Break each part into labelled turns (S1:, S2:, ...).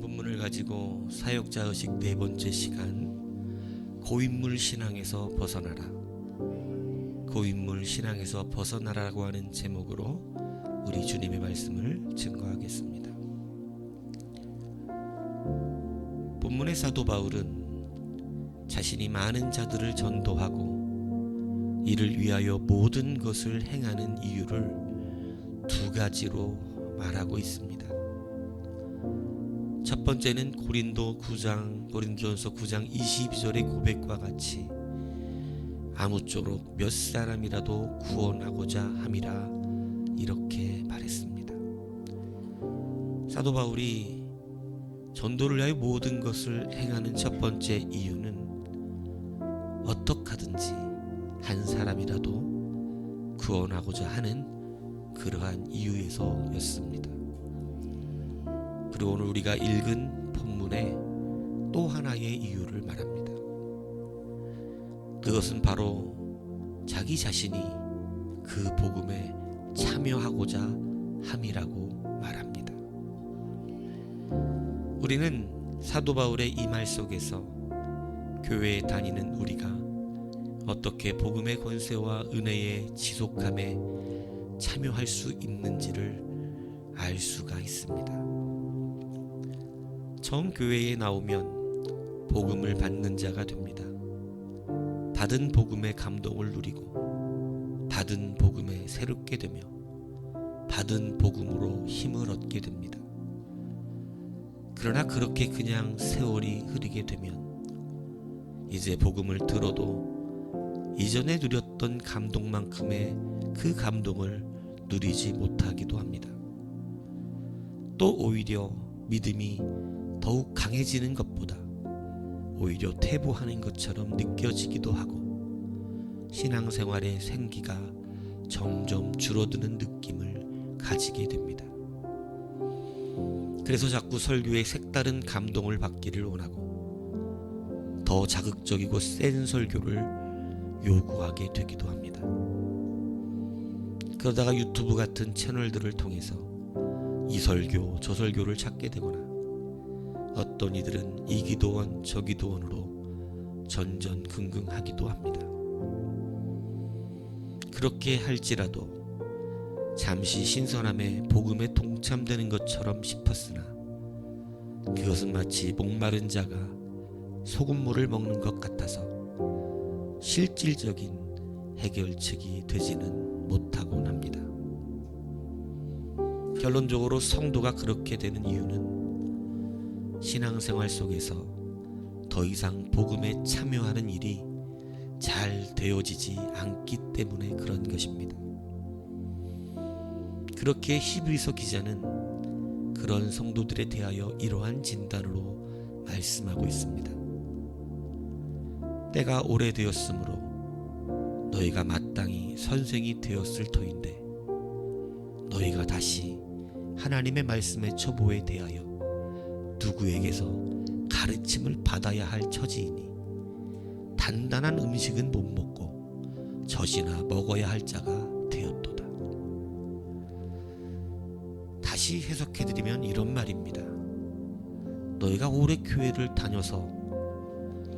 S1: 본문을 가지고 사역자 의식 네 번째 시간 고인물 신앙에서 벗어나라 고인물 신앙에서 벗어나라고 하는 제목으로 우리 주님의 말씀을 증거하겠습니다. 본문의 사도 바울은 자신이 많은 자들을 전도하고 이를 위하여 모든 것을 행하는 이유를 두 가지로 말하고 있습니다. 첫 번째는 고린도 9장 고린도전서 9장 22절의 고백과 같이 아무쪼록 몇 사람이라도 구원하고자 함이라 이렇게 말했습니다. 사도 바울이 전도를 위하여 모든 것을 행하는 첫 번째 이유는 어떻게든지 한 사람이라도 구원하고자 하는 그러한 이유에서였습니다. 그리고 오늘 우리가 읽은 본문의 또 하나의 이유를 말합니다. 그것은 바로 자기 자신이 그 복음에 참여하고자 함이라고 말합니다. 우리는 사도 바울의 이 말 속에서 교회에 다니는 우리가 어떻게 복음의 권세와 은혜의 지속함에 참여할 수 있는지를 알 수가 있습니다. 처음 교회에 나오면 복음을 받는 자가 됩니다. 받은 복음의 감동을 누리고 받은 복음에 새롭게 되며 받은 복음으로 힘을 얻게 됩니다. 그러나 그렇게 그냥 세월이 흐르게 되면 이제 복음을 들어도 이전에 누렸던 감동만큼의 그 감동을 누리지 못하기도 합니다. 또 오히려 믿음이 더욱 강해지는 것보다 오히려 퇴보하는 것처럼 느껴지기도 하고 신앙생활의 생기가 점점 줄어드는 느낌을 가지게 됩니다. 그래서 자꾸 설교에 색다른 감동을 받기를 원하고 더 자극적이고 센 설교를 요구하게 되기도 합니다. 그러다가 유튜브 같은 채널들을 통해서 이 설교, 저 설교를 찾게 되거나 어떤 이들은 이 기도원, 저 기도원으로 전전긍긍하기도 합니다. 그렇게 할지라도 잠시 신선함에 복음에 동참되는 것처럼 싶었으나 그것은 마치 목마른 자가 소금물을 먹는 것 같아서 실질적인 해결책이 되지는 못하곤 합니다. 결론적으로 성도가 그렇게 되는 이유는 신앙생활 속에서 더 이상 복음에 참여하는 일이 잘 되어지지 않기 때문에 그런 것입니다. 그렇게 히브리서 기자는 그런 성도들에 대하여 이러한 진단으로 말씀하고 있습니다. 때가 오래되었으므로 너희가 마땅히 선생이 되었을 터인데 너희가 다시 하나님의 말씀의 처보에 대하여 누구에게서 가르침을 받아야 할 처지이니 단단한 음식은 못 먹고 젖이나 먹어야 할 자가 되었도다. 다시 해석해드리면 이런 말입니다. 너희가 오래 교회를 다녀서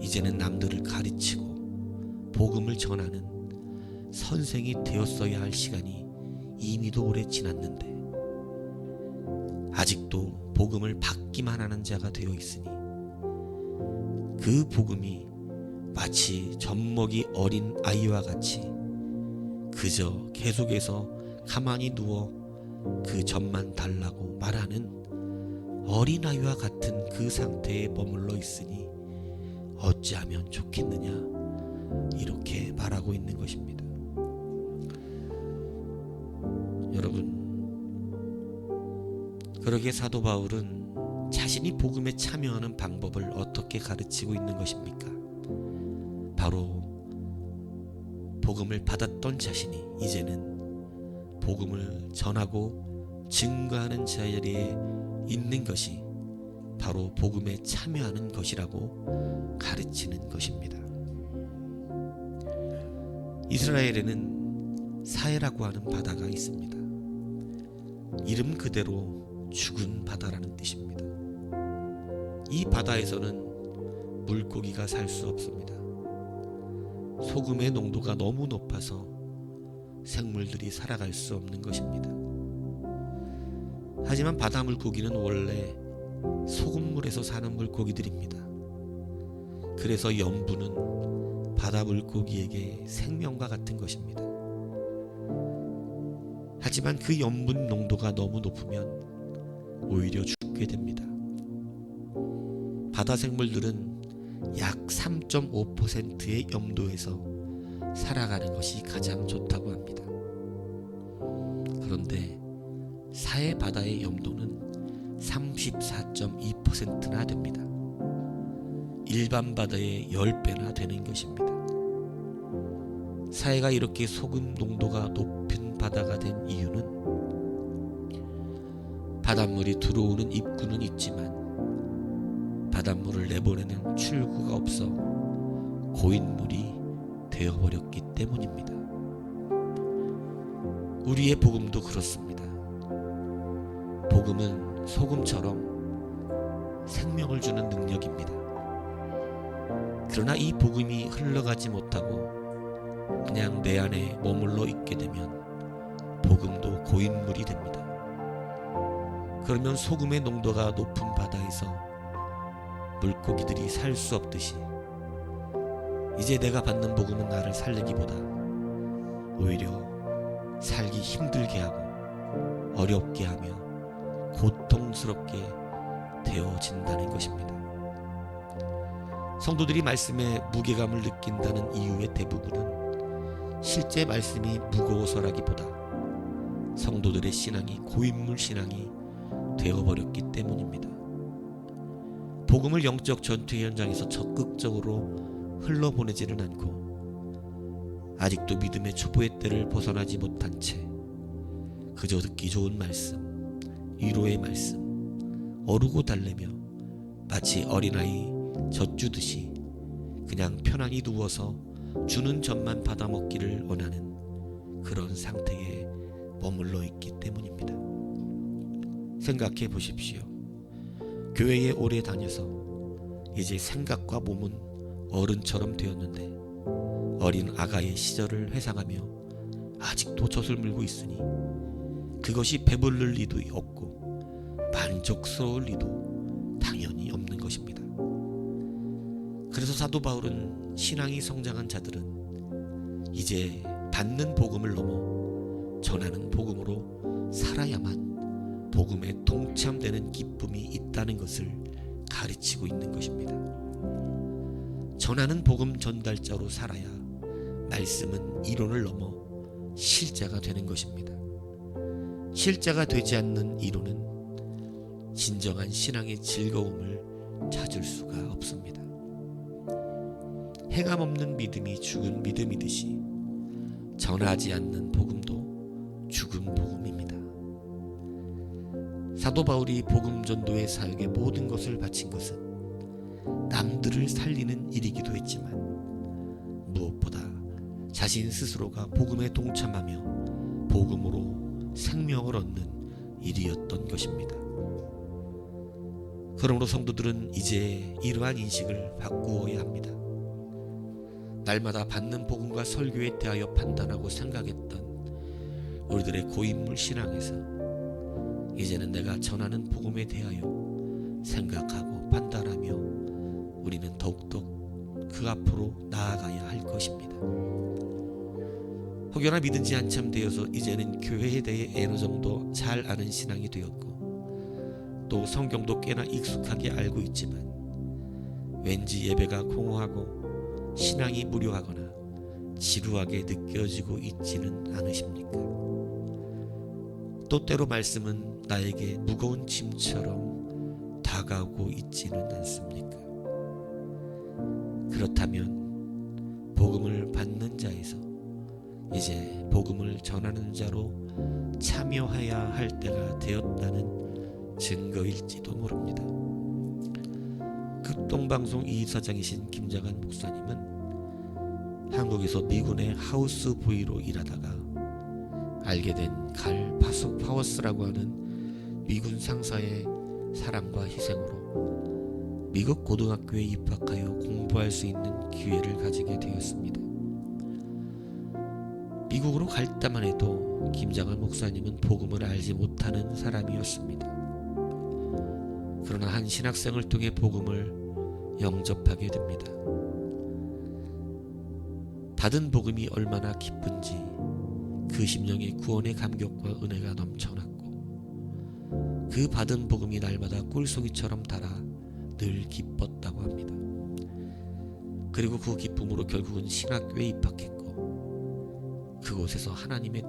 S1: 이제는 남들을 가르치고 복음을 전하는 선생이 되었어야 할 시간이 이미도 오래 지났는데 아직도 복음을 받기만 하는 자가 되어 있으니 그 복음이 마치 젖먹이 어린 아이와 같이 그저 계속해서 가만히 누워 그 젖만 달라고 말하는 어린아이와 같은 그 상태에 머물러 있으니 어찌하면 좋겠느냐 이렇게 말하고 있는 것입니다. 여러분 그러게 사도 바울은 자신이 복음에 참여하는 방법을 어떻게 가르치고 있는 것입니까? 바로 복음을 받았던 자신이 이제는 복음을 전하고 증거하는 자리에 있는 것이 바로 복음에 참여하는 것이라고 가르치는 것입니다. 이스라엘에는 사해라고 하는 바다가 있습니다. 이름 그대로 죽은 바다라는 뜻입니다. 이 바다에서는 물고기가 살 수 없습니다. 소금의 농도가 너무 높아서 생물들이 살아갈 수 없는 것입니다. 하지만 바다 물고기는 원래 소금물에서 사는 물고기들입니다. 그래서 염분은 바다 물고기에게 생명과 같은 것입니다. 하지만 그 염분 농도가 너무 높으면 오히려 죽게 됩니다. 바다 생물들은 약 3.5%의 염도에서 살아가는 것이 가장 좋다고 합니다. 그런데 사해 바다의 염도는 34.2%나 됩니다. 일반 바다의 10배나 되는 것입니다. 사해가 이렇게 소금 농도가 높은 바다가 된 이유는 바닷물이 들어오는 입구는 있지만 바닷물을 내보내는 출구가 없어 고인물이 되어버렸기 때문입니다. 우리의 복음도 그렇습니다. 복음은 소금처럼 생명을 주는 능력입니다. 그러나 이 복음이 흘러가지 못하고 그냥 내 안에 머물러 있게 되면 복음도 고인물이 됩니다. 그러면 소금의 농도가 높은 바다에서 물고기들이 살 수 없듯이 이제 내가 받는 복음은 나를 살리기보다 오히려 살기 힘들게 하고 어렵게 하며 고통스럽게 되어진다는 것입니다. 성도들이 말씀에 무게감을 느낀다는 이유의 대부분은 실제 말씀이 무거워서라기보다 성도들의 신앙이 고인물 신앙이 되어버렸기 때문입니다. 복음을 영적 전투 현장에서 적극적으로 흘러보내지는 않고 아직도 믿음의 초보의 때를 벗어나지 못한 채 그저 듣기 좋은 말씀, 위로의 말씀, 어르고 달래며 마치 어린아이 젖주듯이 그냥 편안히 누워서 주는 젖만 받아먹기를 원하는 그런 상태에 머물러 있기 때문입니다. 생각해 보십시오. 교회에 오래 다녀서 이제 생각과 몸은 어른처럼 되었는데 어린 아가의 시절을 회상하며 아직도 젖을 물고 있으니 그것이 배불릴 리도 없고 만족스러울 리도 당연히 없는 것입니다. 그래서 사도 바울은 신앙이 성장한 자들은 이제 받는 복음을 넘어 전하는 복음으로 살아야만 복음에 동참되는 기쁨이 있다는 것을 가르치고 있는 것입니다. 전하는 복음 전달자로 살아야 말씀은 이론을 넘어 실자가 되는 것입니다. 실자가 되지 않는 이론은 진정한 신앙의 즐거움을 찾을 수가 없습니다. 행함 없는 믿음이 죽은 믿음이듯이 전하지 않는 복음도 죽은 복음입니다. 사도 바울이 복음 전도의 사역에 모든 것을 바친 것은 남들을 살리는 일이기도 했지만 무엇보다 자신 스스로가 복음에 동참하며 복음으로 생명을 얻는 일이었던 것입니다. 그러므로 성도들은 이제 이러한 인식을 바꾸어야 합니다. 날마다 받는 복음과 설교에 대하여 판단하고 생각했던 우리들의 고인물 신앙에서 이제는 내가 전하는 복음에 대하여 생각하고 판단하며 우리는 더욱더 그 앞으로 나아가야 할 것입니다. 혹여나 믿은 지 한참 되어서 이제는 교회에 대해 어느 정도 잘 아는 신앙이 되었고 또 성경도 꽤나 익숙하게 알고 있지만 왠지 예배가 공허하고 신앙이 무료하거나 지루하게 느껴지고 있지는 않으십니까? 또 때로 말씀은 나에게 무거운 짐처럼 다가오고 있지는 않습니까? 그렇다면 복음을 받는 자에서 이제 복음을 전하는 자로 참여해야 할 때가 되었다는 증거일지도 모릅니다. 극동방송 이사장이신 김장한 목사님은 한국에서 미군의 하우스 부이로 일하다가 알게 된 갈 파워스라고 하는 미군 상사의 사랑과 희생으로 미국 고등학교에 입학하여 공부할 수 있는 기회를 가지게 되었습니다. 미국으로 갈 때만 해도 김장할 목사님은 복음을 알지 못하는 사람이었습니다. 그러나 한 신학생을 통해 복음을 영접하게 됩니다. 받은 복음이 얼마나 기쁜지 그 심령의 구원의 감격과 은혜가 넘쳐났고 그 받은 복음이 날마다 꿀송이처럼 달아 늘 기뻤다고 합니다. 그리고 그 기쁨으로 결국은 신학교에 입학했고 그곳에서 하나님에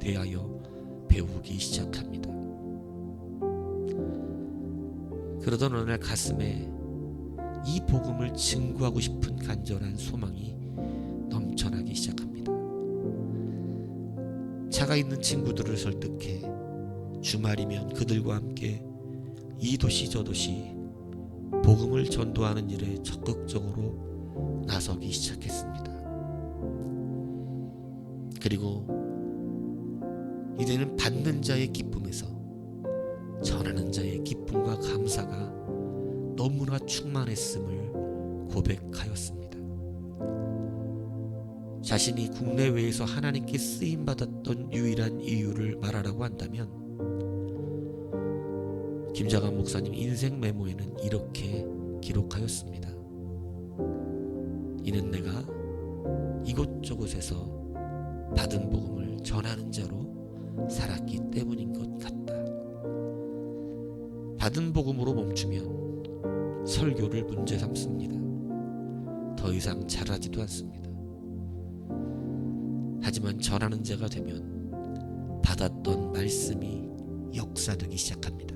S1: 대하여 배우기 시작합니다. 그러던 어느 날 가슴에 이 복음을 증거하고 싶은 간절한 소망이 넘쳐나기 시작합니다. 차가 있는 친구들을 설득해 주말이면 그들과 함께 이 도시 저 도시 복음을 전도하는 일에 적극적으로 나서기 시작했습니다. 그리고 이제는 받는 자의 기쁨에서 전하는 자의 기쁨과 감사가 너무나 충만했음을 고백하였습니다. 자신이 국내외에서 하나님께 쓰임 받았던 유일한 이유를 말하라고 한다면 김자관 목사님 인생 메모에는 이렇게 기록하였습니다. 이는 내가 이곳저곳에서 받은 복음을 전하는 자로 살았기 때문인 것 같다. 받은 복음으로 멈추면 설교를 문제 삼습니다. 더 이상 잘하지도 않습니다. 하지만 전하는 자가 되면 받았던 말씀이 역사되기 시작합니다.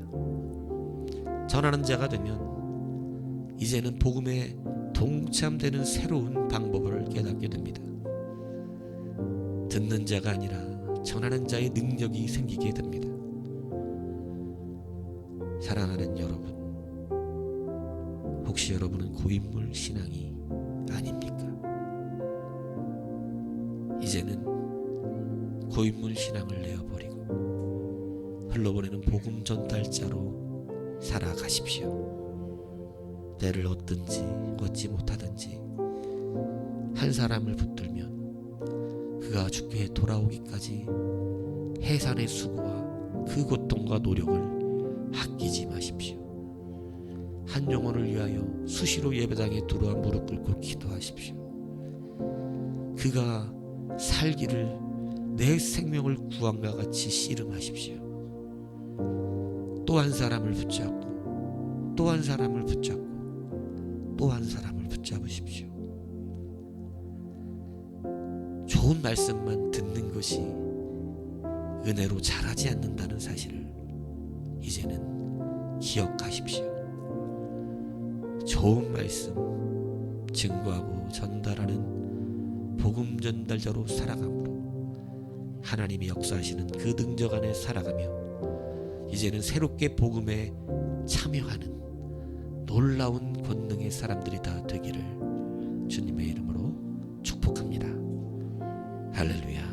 S1: 전하는 자가 되면 이제는 복음에 동참되는 새로운 방법을 깨닫게 됩니다. 듣는 자가 아니라 전하는 자의 능력이 생기게 됩니다. 사랑하는 여러분, 혹시 여러분은 고인물 신앙이 아닙니까? 이제는 고인물 신앙을 내어버리고 흘러보내는 복음 전달자로 살아가십시오. 때를 얻든지 얻지 못하든지 한 사람을 붙들면 그가 주께 돌아오기까지 해산의 수고와 그 고통과 노력을 아끼지 마십시오. 한 영혼을 위하여 수시로 예배당에 들어와 무릎 꿇고 기도하십시오. 그가 살기를 내 생명을 구원과 같이 씨름하십시오. 또 한 사람을 붙잡고 또 한 사람을 붙잡고 또 한 사람을 붙잡으십시오. 좋은 말씀만 듣는 것이 은혜로 자라지 않는다는 사실을 이제는 기억하십시오. 좋은 말씀 증거하고 전달하는 복음 전달자로 살아감으로 하나님이 역사하시는 그 능력 안에 살아가며 이제는 새롭게 복음에 참여하는 놀라운 권능의 사람들이 다 되기를 주님의 이름으로 축복합니다. 할렐루야.